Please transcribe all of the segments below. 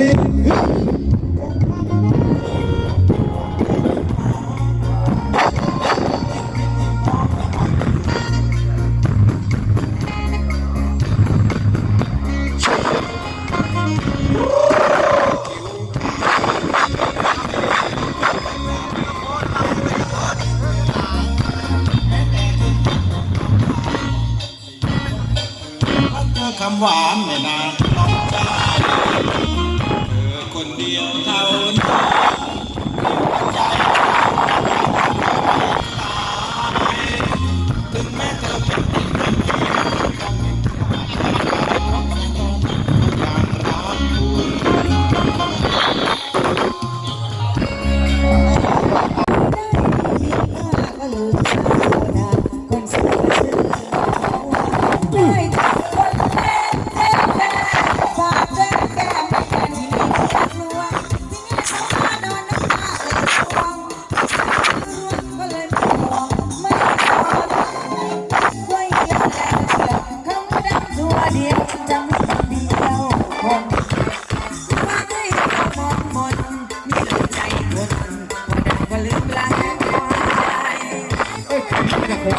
ลิ้นเจอคำหวานไม่นานน้องสาวเธอ คนเดียวเท่านั้น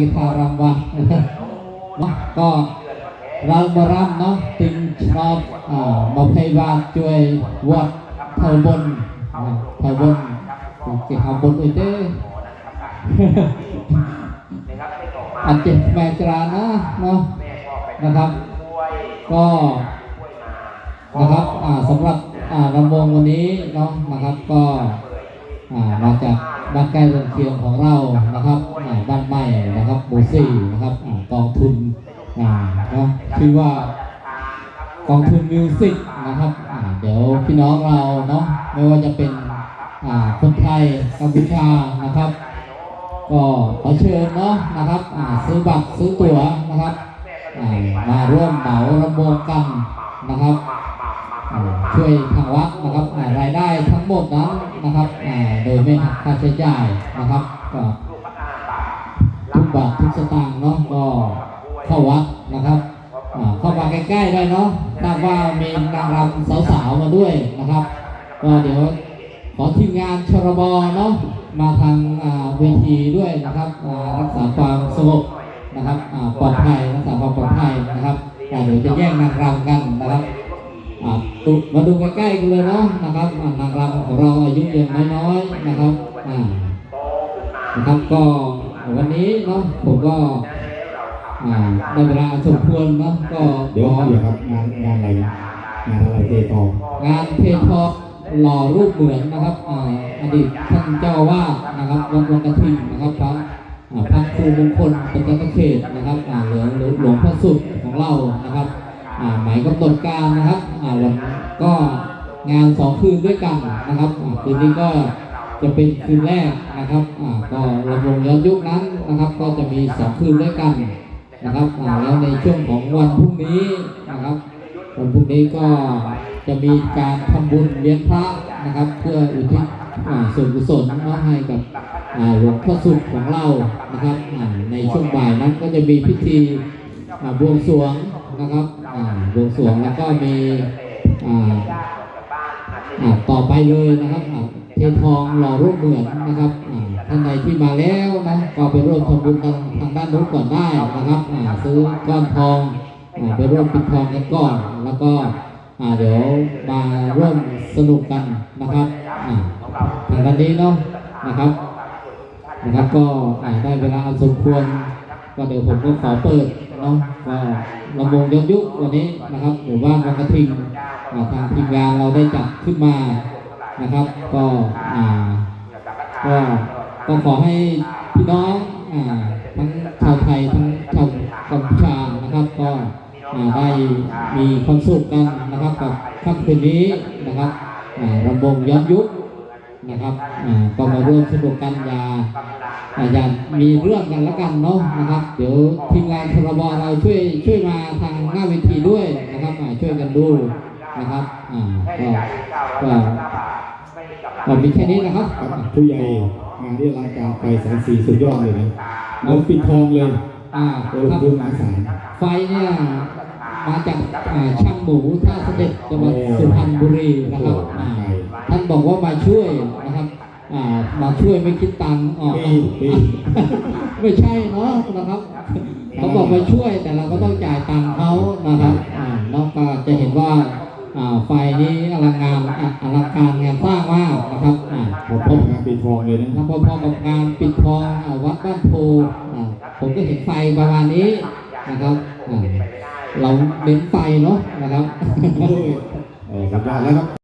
กีตาร์รำบะเนาะก็เราบรำเนาะติงชอบอ่ามาพยาบาลช่วยวัดเทาบนอ่าเทาบนโอเคเท่าบนอุ้ยเต้อันเจ็บแม่จรานะเนาะนะครับ ก็นะครับอ่าสำหรับ อ่ารำวงวันนี้เนาะนะครับก็มาจากบ้านใกล้เรือนเคียงของเรานะครับบ้านใหม่นะครับหมู่สี่นะครับกองทุนเนาะชื่อว่ากองทุนมิวสิกนะครับเดี๋ยวพี่น้องเราเนาะไม่ว่าจะเป็นคนไทยกัมพูชานะครับ ก็ขอเชิญเนาะนะครับซื้อบัตรซื้อตั๋วนะครับมาร่วมเหมารำวงกัน วยทางวัดนะครับรายได้ทั้งหมดนั้นนะครับโดยไม่หักค่าใช้จ่ายนะครับก็ทุกบาททุกสตางค์เนาะก็เข้าวัดนะครับเข้ามาใกล้ๆได้เนาะทราบว่ามีนางรำสาวๆมาด้วยนะครับก็เดี๋ยวขอทีมงานชรบเนาะมาทางเวทีด้วยนะครับรักษาความสงบนะครับปลอดภัยรักษาความปลอดภัยนะครับเดี๋ยวจะแย่งนางรำกันนะครับ มาดูใกล้ๆกันเลยเนาะนะครับนางรำของเราอายุยังน้อยๆนะครับอ่านะครับก็วันนี้เนาะผมก็อ่าได้เวลาสมควรเนาะก็เดี๋ยวขอเดี๋ยวครับงานงานอะไรงานอะไรเททองงานเพทอหล่อรูปเหมือนนะครับอ่าอดีตท่านเจ้าว่านะครับวัดวังกระทิงนะครับพระพระครูมงคลเป็นเจ้าเขตนะครับอ่าหลวงหลวงหลวงพ่อสุดของเรานะครับ หมายกำหนดการนะครับวันก็งานสองคืนด้วยกันนะครับคืนนี้ก็จะเป็นคืนแรกนะครับอ่าก็ลำวงย้อนยุคนั้นนะครับ ก็จะมีสองคืนด้วยกันนะครับแล้วในช่วงของวันพรุ่งนี้นะครับวันพรุ่งนี้ก็จะมีการทำบุญเลี้ยงพระนะครับ เพื่ออุทิศส่วนกุศลเนาให้กับหลวงพ่อสุขของเรานะครับในช่วงบ่ายนั้นก็จะมีพิธี บวงสรวงนะครับบวงสรวงแล้วก็มีต่อไปเลยนะครับอ่าเททองหล่อรูปเหมือนนะครับท่านใดที่มาแล้วนะก็ไปร่วมทำบุญกันทางด้านโน้นก่อนได้นะครับซื้อก้อนทองไปร่วมปิดทองกันก่อนแล้วก็เดี๋ยวมาร่วมสนุกกันนะครับทางด้านนี้เนาะนะครับนะครับก็อ่าได้เวลาสมควร ก็เดี๋ยวผมก็ขอเปิดเนาะก็ลำวงย้อนยุควันนี้นะครับหมู่บ้านวังกระทิงทางทีมงานเราได้จัดขึ้นมานะครับ ก็อ่าก็ก็ขอให้พี่น้องอ่าทั้งชาวไทยทั้งชาวกัมพูชานะครับ ก็อ่าได้มีความสุขกันนะครับกับค่ำคืนนี้นะครับอ่ารำวงย้อนยุคนะครับอ่าก็มาร่วมสนุกกันอย่า อ่าอย่ามีเรื่องกันละกันเนาะนะครับ เดี๋ยวทีมงานทรบเราช่วยช่วยมาทางหน้าเวทีด้วยนะครับอ่าช่วยกันดูนะครับอ่าก็ก็ก็มีแค่นี้นะครับครับผู้ใหญ่งานที่อลังการไฟแสนสีสุดยอดเลยนะแล้วปิดทองเลยอ่าโอ้ครับดูหนาสารไฟเนี่ยมาจากอ่าช่างหมูท่าเสด็จจังหวัดสุพรรณบุรีนะครับอ่าท่านบอกว่ามาช่วยนะครับ อ่ามาช่วยไม่คิดตังค์ออกปีปี ไม่ใช่เนาะนะครับเขาบอกมาช่วยแต่เราก็ต้องจ่ายตังค์เขานะครับอ่าน้องก็จะเห็นว่าอ่าไฟนี้อลังการอะอลังการงานสร้างมากนะครับอ่าพอผมทำงานปิดทองเลยนะทำพอๆกับงานปิดทองอ่าวัดบ้านโพอ่าผมก็เห็นไฟประมาณนี้นะครับอ่าเราเน้นไฟเนาะนะครับ โอ้ยเออสุดยอดแล้วครับ